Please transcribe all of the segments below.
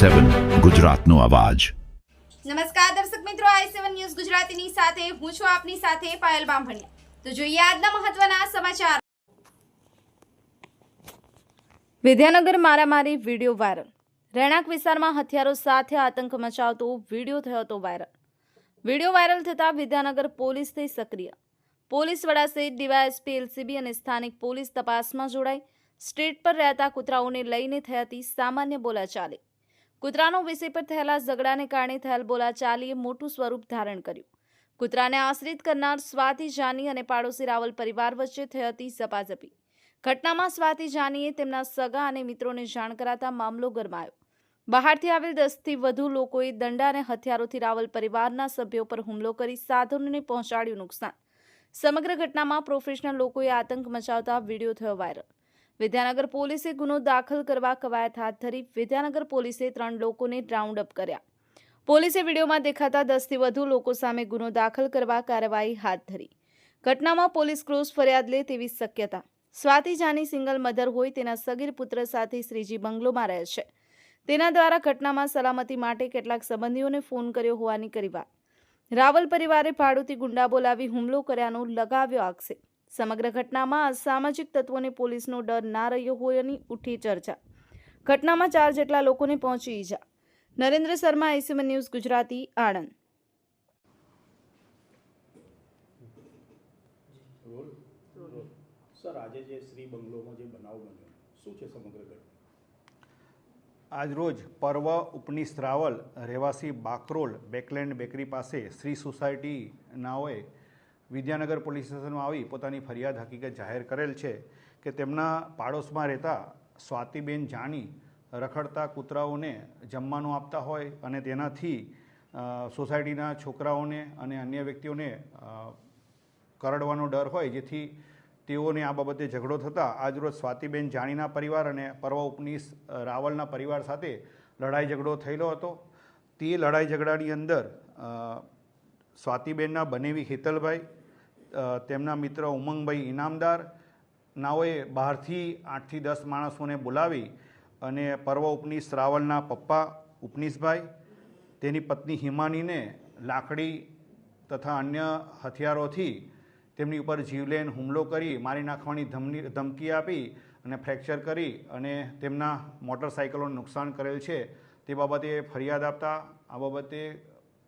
સેવન ગુજરાતનો અવાજ. નમસ્કાર દર્શક મિત્રો આઈ સેવન ન્યૂઝ ગુજરાતીની સાથે હું છું આપની સાથે પાયલ બામભણિયા. તો જોઈએ આજના મહત્વના સમાચાર. વિદ્યાનગર મારામારી વીડિયો વાયરલ. રહેણાંક વિસ્તારમાં હથિયારો સાથે આતંક મચાવતો વીડિયો થયો હતો વાયરલ. વીડિયો વાયરલ થતાં વિદ્યાનગર પોલીસ થઈ સક્રિય. પોલીસ વડા સહિત ડીવાયએસપી એલસીબી અને સ્થાનિક પોલીસ તપાસમાં જોડાઈ. સ્ટ્રીટ પર રહેતા કૂતરાઓને લઈને થઈ હતી સામાન્ય બોલાચાલી. કૂતરાનો વિષય પર થયેલા ઝઘડાને કારણે થયેલ બોલાચાલીએ મોટું સ્વરૂપ ધારણ કર્યું. કૂતરાને આશ્રિત કરનાર સ્વાતિ જાની અને પાડોશી રાવલ પરિવાર વચ્ચે થઈ હતી ઝપાઝપી ઘટનામાં સ્વાતિ જાનીએ તેમના સગા અને મિત્રોને જાણ કરાતા મામલો ગરમાયો. બહારથી આવેલ દસથી વધુ લોકોએ દંડા અને હથિયારોથી રાવલ પરિવારના સભ્યો પર હુમલો કરી સાધનોને પહોંચાડ્યું નુકસાન. સમગ્ર ઘટનામાં પ્રોફેશનલ લોકોએ આતંક મચાવતા વીડિયો થયો વાયરલ વિદ્યાનગર પોલીસે ગુનો દાખલ કરવા કવાયત હાથ ધરી વિદ્યાનગર પોલીસે ત્રણ લોકોને રાઉન્ડ અપ કર્યા. પોલીસે વિડીયોમાં દેખાતા દસથી વધુ લોકો સામે ગુનો દાખલ કરવા કાર્યવાહી હાથ ધરી. ઘટનામાં પોલીસ ક્રોસ ફરિયાદ લે તેવી શક્યતા. સ્વાતિ જાની સિંગલ મધર હોય તેના સગીર પુત્ર સાથે શ્રીજી બંગલોમાં રહે છે. તેના દ્વારા ઘટનામાં સલામતી માટે કેટલાક સંબંધીઓને ફોન કર્યો હોવાની કરી વાત. રાવલ પરિવારે ભાડુતી ગુંડા બોલાવી હુમલો કર્યાનો લગાવ્યો આક્ષેપ. સમગ્ર ઘટનામાં સામાજિક તત્વોને પોલીસનો ડર ના રહ્યો હોવાની ઉઠી ચર્ચા. ઘટનામાં ચાર જેટલા લોકોને પહોંચી ઈજા. નરેન્દ્ર શર્મા એસીમન ન્યૂઝ ગુજરાતી આણંદ. સર આજે જે શ્રી બંગલોમાં જે બનાવ બન્યો શું છે સમગ્ર ઘટના? આજરોજ પર્વ ઉપનિષ રાવલ રહેવાસી બાકરોલ બેકલેન્ડ બેકરી પાસે શ્રી સોસાયટી નાઓએ વિદ્યાનગર પોલીસ સ્ટેશનમાં આવી પોતાની ફરિયાદ હકીકત જાહેર કરેલ છે કે તેમના પાડોશમાં રહેતા સ્વાતિબેન જાની રખડતા કૂતરાઓને જમવાનું આપતા હોય અને તેનાથી સોસાયટીના છોકરાઓને અને અન્ય વ્યક્તિઓને કરડવાનો ડર હોય જેથી તેઓને આ બાબતે ઝઘડો થતાં આજરોજ સ્વાતિબેન જાણીના પરિવાર અને પર્વ ઉપનીશ રાવલના પરિવાર સાથે લડાઈ ઝઘડો થયેલો હતો. તે લડાઈ ઝઘડાની અંદર સ્વાતિબેનના બનેવી હેતલભાઈ તેમના મિત્ર ઉમંગભાઈ ઇનામદાર નાઓએ બહારથી આઠથી દસ માણસોને બોલાવી અને પર્વ ઉપનીશ રાવલના પપ્પા ઉપનીશભાઈ તેની પત્ની હિમાનીને લાકડી તથા અન્ય હથિયારોથી તેમની ઉપર જીવલેન હુમલો કરી, મારી નાખવાની ધમની, ધમકી આપી અને ફ્રેક્ચર કરી અને તેમના મોટરસાઇકલોને નુકસાન કરેલ છે. તે બાબતે ફરિયાદ આપતા આ બાબતે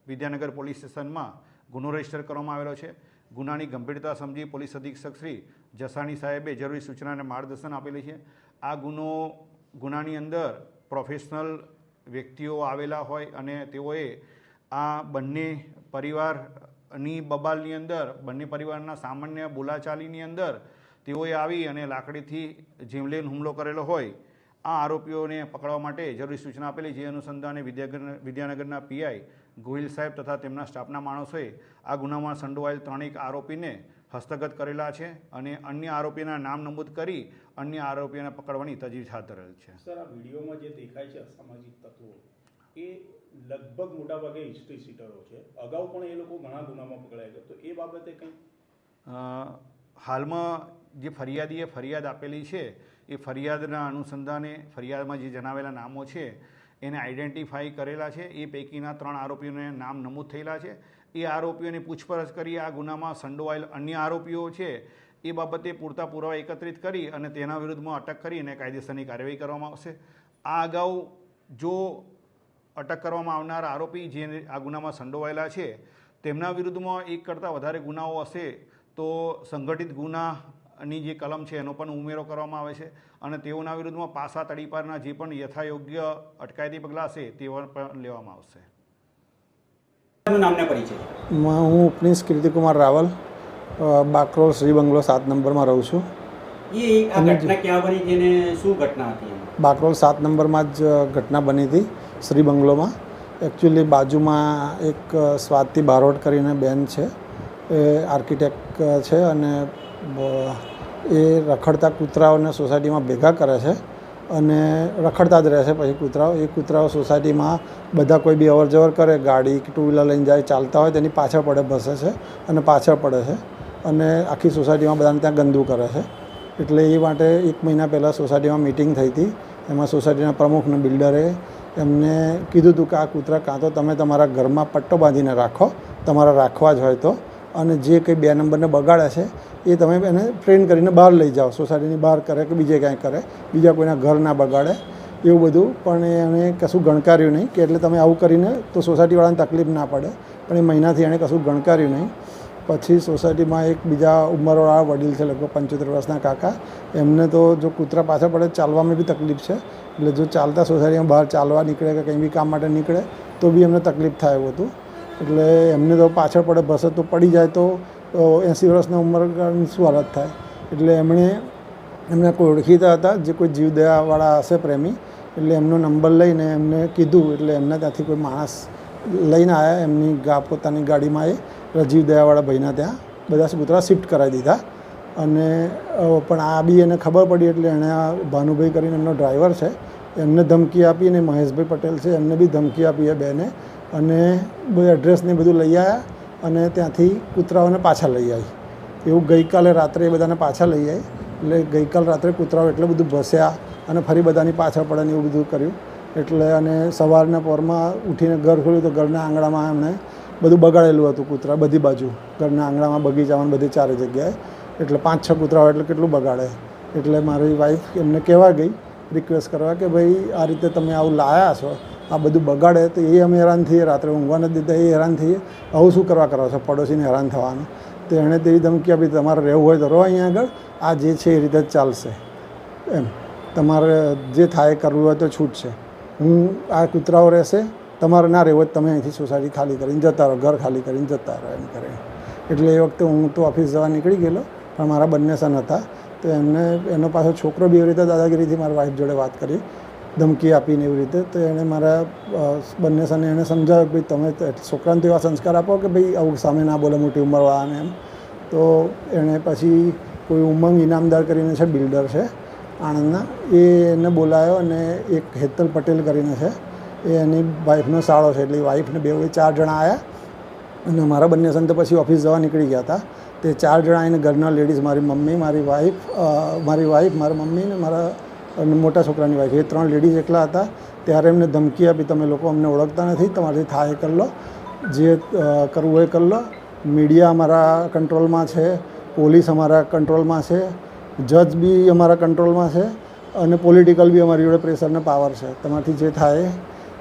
વિદ્યાનગર પોલીસ સ્ટેશનમાં ગુનો રજિસ્ટર કરવામાં આવેલો છે. ગુનાની ગંભીરતા સમજી પોલીસ અધિક્ષક શ્રી જસાણી સાહેબે જરૂરી સૂચના અને માર્ગદર્શન આપેલી છે. આ ગુનો, ગુનાની અંદર પ્રોફેશનલ વ્યક્તિઓ આવેલા હોય અને તેઓએ આ બંને પરિવારની બબાલની અંદર, બંને પરિવારના સામાન્ય બોલાચાલીની અંદર તેઓએ આવી અને લાકડીથી જીવલેન હુમલો કરેલો હોય, આ આરોપીઓને પકડવા માટે જરૂરી સૂચના આપેલી જે અનુસંધાને વિદ્યાનગર વિદ્યાનગરના પીઆઈ ગોહિલ સાહેબ તથા તેમના સ્ટાફના માણસોએ આ ગુનામાં સંડોવાયેલ ત્રણેક આરોપીને હસ્તગત કરેલા છે અને અન્ય આરોપીના નામ નમૂદ કરી અન્ય આરોપીઓને પકડવાની તજવીજ હાથ ધરેલ છે. સર આ વિડીયોમાં જે દેખાય છે અસામાજિક તત્વો એ લગભગ મોટાભાગે હિસ્ટ્રી સીટરો છે. અગાઉ પણ એ લોકો ઘણા ગુનામાં પકડાયા છે. તો એ બાબતે કંઈ? હાલમાં જે ફરિયાદીએ ફરિયાદ આપેલી છે એ ફરિયાદના અનુસંધાને ફરિયાદમાં જે જણાવેલા નામો છે એને આઈડેન્ટિફાઈ કરેલા છે. એ પૈકીના ત્રણ આરોપીઓને નામ નમૂદ થયેલા છે. એ આરોપીઓની પૂછપરછ કરી, આ ગુનામાં સંડોવાયેલ અન્ય આરોપીઓ છે, એ બાબતે પૂરતા પુરાવા એકત્રિત કરી અને તેના વિરુદ્ધમાં અટક કરી અને કાયદેસરની કાર્યવાહી કરવામાં આવશે. આ અગાઉ જો અટક કરવામાં આવનાર આરોપી જે આ ગુનામાં સંડોવાયેલા છે, તેમના વિરુદ્ધમાં એક કરતાં વધારે ગુનાઓ હશે તો સંગઠિત ગુનાની જે કલમ છે એનો પણ ઉમેરો કરવામાં આવે છે. અને તેઓના વિરુદ્ધમાં પાસા તડીપારના જે પણ યથાયોગ્ય અટકાયતી પગલાં હશે તેઓ પણ લેવામાં આવશે. નું હું પ્રિન્સ કીર્તિકુમાર રાવલ બાકરોલ શ્રી બંગલો સાત નંબરમાં રહું છું. એ આ ઘટના ક્યાં બની છે ને શું ઘટના બાકરોલ સાત નંબરમાં જ ઘટના બની હતી શ્રી બંગલોમાં. એકચ્યુઅલી બાજુમાં એક સ્વાતિ બારોટ કરીને બેન છે. એ આર્કિટેક્ટ છે અને એ રખડતા કૂતરાઓને સોસાયટીમાં ભેગા કરે છે અને રખડતા જ રહે છે પછી કૂતરાઓ. એ કૂતરાઓ સોસાયટીમાં બધા કોઈ બી અવર જવર કરે, ગાડી કે ટુ વ્હીલર લઈને જાય, ચાલતા હોય તેની પાછળ પડે, ભસે છે અને પાછળ પડે છે અને આખી સોસાયટીમાં બધાને ત્યાં ગંદુ કરે છે. એટલે એ માટે એક મહિના પહેલાં સોસાયટીમાં મિટિંગ થઈ હતી. એમાં સોસાયટીના પ્રમુખને બિલ્ડરે એમને કીધું હતું કે આ કૂતરા કાં તો તમે તમારા ઘરમાં પટ્ટો બાંધીને રાખો, તમારા રાખવા જ હોય તો. અને જે કંઈ બે નંબરને બગાડે છે, એ તમે એને ટ્રેન કરીને બહાર લઈ જાઓ. સોસાયટીની બહાર કરે કે બીજે ક્યાંય કરે. બીજા કોઈના ઘર ના બગાડે. એવું બધું. પણ એણે કશું ગણકાર્યું નહીં. કે એટલે તમે આવું કરીને તો સોસાયટીવાળાને તકલીફ ના પડે. પણ એ મહિનાથી એણે કશું ગણકાર્યું નહીં. પછી સોસાયટીમાં એક બીજા ઉંમરવાળા વડીલ છે, લગભગ પંચોતેર વર્ષના કાકા. એમને તો જો કૂતરા પાછળ પડે ચાલવામાં બી તકલીફ છે. એટલે જો ચાલતા સોસાયટીમાં બહાર ચાલવા નીકળે કે કંઈ બી કામ માટે નીકળે, તો બી એમને તકલીફ થાય એવું હતું. એટલે એમને તો પાછળ પડે બસ તો પડી જાય તો એંસી વર્ષના ઉંમરગાળાની શું હાલત થાય? એટલે એમણે, એમને કોઈ ઓળખીતા હતા, જે કોઈ જીવદયાવાળા હશે પ્રેમી, એટલે એમનો નંબર લઈને એમને કીધું, એટલે એમના ત્યાંથી કોઈ માણસ લઈને આવ્યા એમની ગા, પોતાની ગાડીમાં એ એટલે જીવદયાવાળા ભાઈના ત્યાં બધા કૂતરા શિફ્ટ કરાવી દીધા. અને પણ આ બી એને ખબર પડી, એટલે એણે આ ભાનુભાઈ કરીને એમનો ડ્રાઈવર છે, એમને ધમકી આપી, અને મહેશભાઈ પટેલ છે, એમને બી ધમકી આપી એ બેને. અને બધું એડ્રેસને બધું લઈ આવ્યા અને ત્યાંથી કૂતરાઓને પાછા લઈ આવી એવું ગઈકાલે રાત્રે એ બધાને પાછા લઈ આવી એટલે ગઈકાલ રાત્રે કૂતરાઓ એટલું બધું ભસ્યા અને ફરી બધાની પાછળ પડે ને એવું બધું કર્યું. એટલે અને સવારના પોરમાં ઉઠીને ઘર ખોલ્યું તો ઘરના આંગણામાં એમણે બધું બગાડેલું હતું કૂતરા બધી બાજુ. ઘરના આંગણામાં, બગીચામાં બધી ચારે જગ્યાએ. એટલે પાંચ છ કૂતરાઓ એટલે કેટલું બગાડે. એટલે મારી વાઈફ એમને કહેવા ગઈ રિક્વેસ્ટ કરવા કે ભાઈ આ રીતે તમે આવું લાયા છો? આ બધું બગાડે તો એ અમે હેરાન થઈએ. રાત્રે ઊંઘવા નથી દીધા એ હેરાન થઈએ. આવું શું કરવા કરો છો? પડોશીને હેરાન થવાનું. તો એણે તેવી ધમકી આપી, તમારે રહેવું હોય તો રહો અહીંયા આગળ. આ જે છે એ રીતે જ ચાલશે. એમ. તમારે જે થાય કરવું હોય તો છૂટ છે હું આ કૂતરાઓ રહેશે. તમારે ના રહેવું તમે અહીંથી સોસાયટી ખાલી કરીને જતા રહો, ઘર ખાલી કરીને જતા રહો એમ કરે એટલે એ વખતે હું તો ઓફિસ જવા નીકળી ગયેલો, પણ મારા બંને સન હતા. તો એમને, એનો પાછો છોકરો બી એવી રીતે દાદાગીરીથી મારી વાઈફ જોડે વાત કરી. ધમકી આપીને એવી રીતે તો એણે મારા બંને સને એણે સમજાવ્યું કે ભાઈ તમે છોકરાને એવા સંસ્કાર આપો કે ભાઈ આવું સામે ના બોલે મોટી ઉંમરવાળાને એમ. તો એણે પછી કોઈ ઉમંગ ઇનામદાર કરીને છે, બિલ્ડર છે, આણંદના. એ એને બોલાયો અને એક હેતલ પટેલ કરીને છે, એ એની વાઈફનો સાળો છે. એટલે વાઈફને બે ચાર જણા આવ્યા અને મારા બંને સન તો પછી ઓફિસ જવા નીકળી ગયા હતા. તે ચાર જણા આવીને ઘરના લેડીઝ, મારી મમ્મી, મારી વાઈફ મારી વાઈફ, મારા મમ્મી ને મારા અને મોટા છોકરાની વાઈફ એ ત્રણ લેડીઝ એકલા હતા. ત્યારે એમને ધમકી આપી, તમે લોકો અમને ઓળખતા નથી, તમારાથી થાય કરી લો. જે કરવું એ કરી લો. મીડિયા અમારા કંટ્રોલમાં છે પોલીસ અમારા કંટ્રોલમાં છે જજ બી અમારા કંટ્રોલમાં છે, અને પોલિટિકલ બી અમારી જોડે પ્રેશરને પાવર છે. તમારાથી જે થાય એ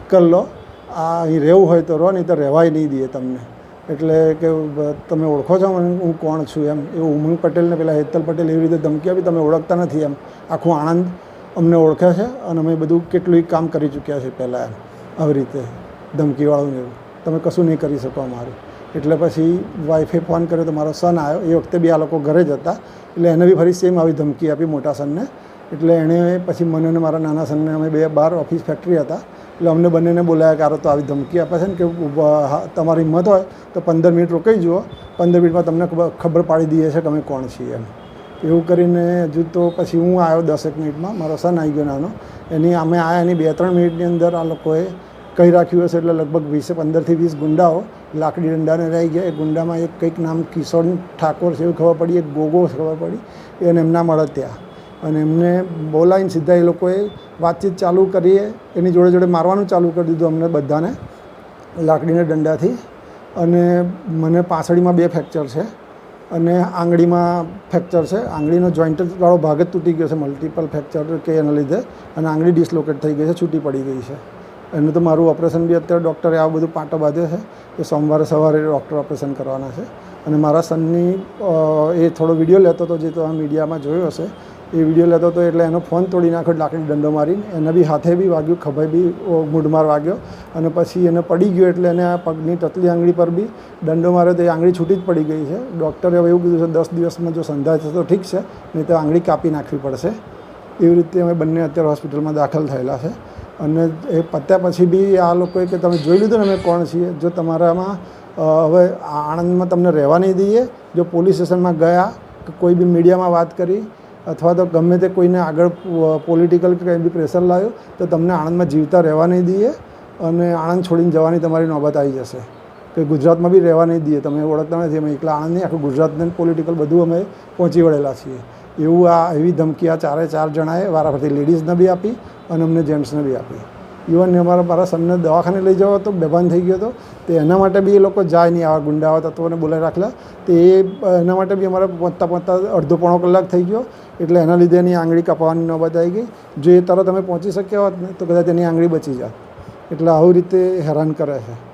કરી લો. આ અહીં રહેવું હોય તો રહો, નહીં તો રહેવાય નહીં દઈએ તમને. એટલે કે તમે ઓળખો છો હું કોણ છું? એમ. એવું ઉમંગ પટેલને પેલા હેતલ પટેલ એવી રીતે ધમકી આપી, તમે ઓળખતા નથી. એમ. આખું આણંદ અમને ઓળખે છે અને અમે બધું કેટલું કામ કરી ચૂક્યા છે પહેલાં એમ, આવી રીતે, ધમકીવાળું એવું. તમે કશું નહીં કરી શકો અમારું. એટલે પછી વાઈફે ફોન કર્યો તો મારો સન આવ્યો. એ વખતે બી આ લોકો ઘરે જ હતા. એટલે એને બી ફરી સેમ આવી ધમકી આપી મોટા સનને એટલે એણે પછી મને અને મારા નાના સનને અમે બે બાર ઓફિસ ફેક્ટરી હતા. એટલે અમને બંનેને બોલાયા કે તો આવી ધમકી આપે છે ને કે તમારી હિંમત હોય તો પંદર મિનિટ રોકાઈ જુઓ. પંદર મિનિટમાં તમને ખબર પાડી દઈએ છે કે અમે કોણ છીએ એમ. એવું કરીને હજુ તો પછી હું આવ્યો દસેક મિનિટમાં, મારો સન આવી ગયો નાનો. એની અમે આવ્યા એની બે ત્રણ મિનિટની અંદર આ લોકોએ કહી રાખ્યું હશે એટલે લગભગ વીસે, પંદરથી વીસ ગુંડાઓ લાકડી દંડાને રહી ગયા. એ ગુંડામાં એક કંઈક નામ કિશોર ઠાકોર છે, એવું ખબર પડી, એક ગોગો ખબર પડી. એને એમના મળે ત્યાં. અને એમને બોલાવીને સીધા એ લોકોએ વાતચીત ચાલુ કરીએ, એની જોડે જોડે મારવાનું ચાલુ કરી દીધું અમને બધાને લાકડીના દંડાથી અને મને પાછળીમાં બે ફ્રેક્ચર છે. અને આંગળીમાં ફ્રેક્ચર છે. આંગળીનો જોઈન્ટ વાળો ભાગ જ તૂટી ગયો છે મલ્ટિપલ ફ્રેક્ચર કે એના લીધે. અને આંગળી ડિસલોકેટ થઈ ગઈ છે, છૂટી પડી ગઈ છે. એનું તો મારું ઓપરેશન બી અત્યારે ડૉક્ટરે આ બધું પાટો બાંધ્યો છે કે સોમવારે સવારે ડૉક્ટર ઓપરેશન કરવાના છે. અને મારા સનની એ થોડો વીડિયો લેતો હતો જે તો મીડિયામાં જોયો હશે. એ વીડિયો લેતો હતો એટલે એનો ફોન તોડી નાખ્યો, લાકડી દંડો મારીને. એને બી હાથે બી વાગ્યું, ખભે બી મૂઢમાર વાગ્યો. અને પછી એને પડી ગયો એટલે એને આ પગની ટતલી આંગળી પર બી દંડો માર્યો તો એ આંગળી છૂટી જ પડી ગઈ છે. ડૉક્ટરે હવે એવું કીધું છે, દસ દિવસમાં જો સંધાય છે તો ઠીક છે, નહીં તો આંગળી કાપી નાખવી પડશે. એવી રીતે અમે બંને અત્યારે હોસ્પિટલમાં દાખલ થયેલા છે. અને એ પત્યા પછી બી આ લોકોએ કે તમે જોઈ લીધું ને અમે કોણ છીએ? જો તમારામાં હવે આણંદમાં તમને રહેવા નહીં દઈએ, જો પોલીસ સ્ટેશનમાં ગયા, કે કોઈ બી મીડિયામાં વાત કરી, અથવા તો ગમે તે કોઈને આગળ પોલિટિકલ કે કંઈ બી પ્રેશર લાવ્યો તો તમને આણંદમાં જીવતા રહેવા નહીં દઈએ અને આણંદ છોડીને જવાની તમારી નોબત આવી જશે. કે ગુજરાતમાં બી રહેવા નહીં દઈએ. તમે ઓળખતા નથી, અમે એકલા આણંદ નહીં આખું ગુજરાતને પોલિટિકલ બધું અમે પહોંચી વળેલા છીએ. એવું આ એવી ધમકી આ ચારે ચાર જણાએ વારાફરતી લેડીઝને બી આપી અને અમને જેન્ટ્સને બી આપી. ઇવન અમારા મારા સનને દવાખાને લઈ જવો હતો બેભાન થઈ ગયો હતો. તો એના માટે બી એ લોકો જાય નહીં આવા ગુંડા તત્વોને બોલાવી રાખલા. તે એના માટે બી અમારે પહોંચતા પહોંચતા અડધો પોણો કલાક થઈ ગયો. એટલે એના લીધે એની આંગળી કપાવવાની નોબત આવી ગઈ. જો એ તરત અમે પહોંચી શક્યા હોત ને, તો કદાચ એની આંગળી બચી જાત. એટલે આવી રીતે હેરાન કરે છે.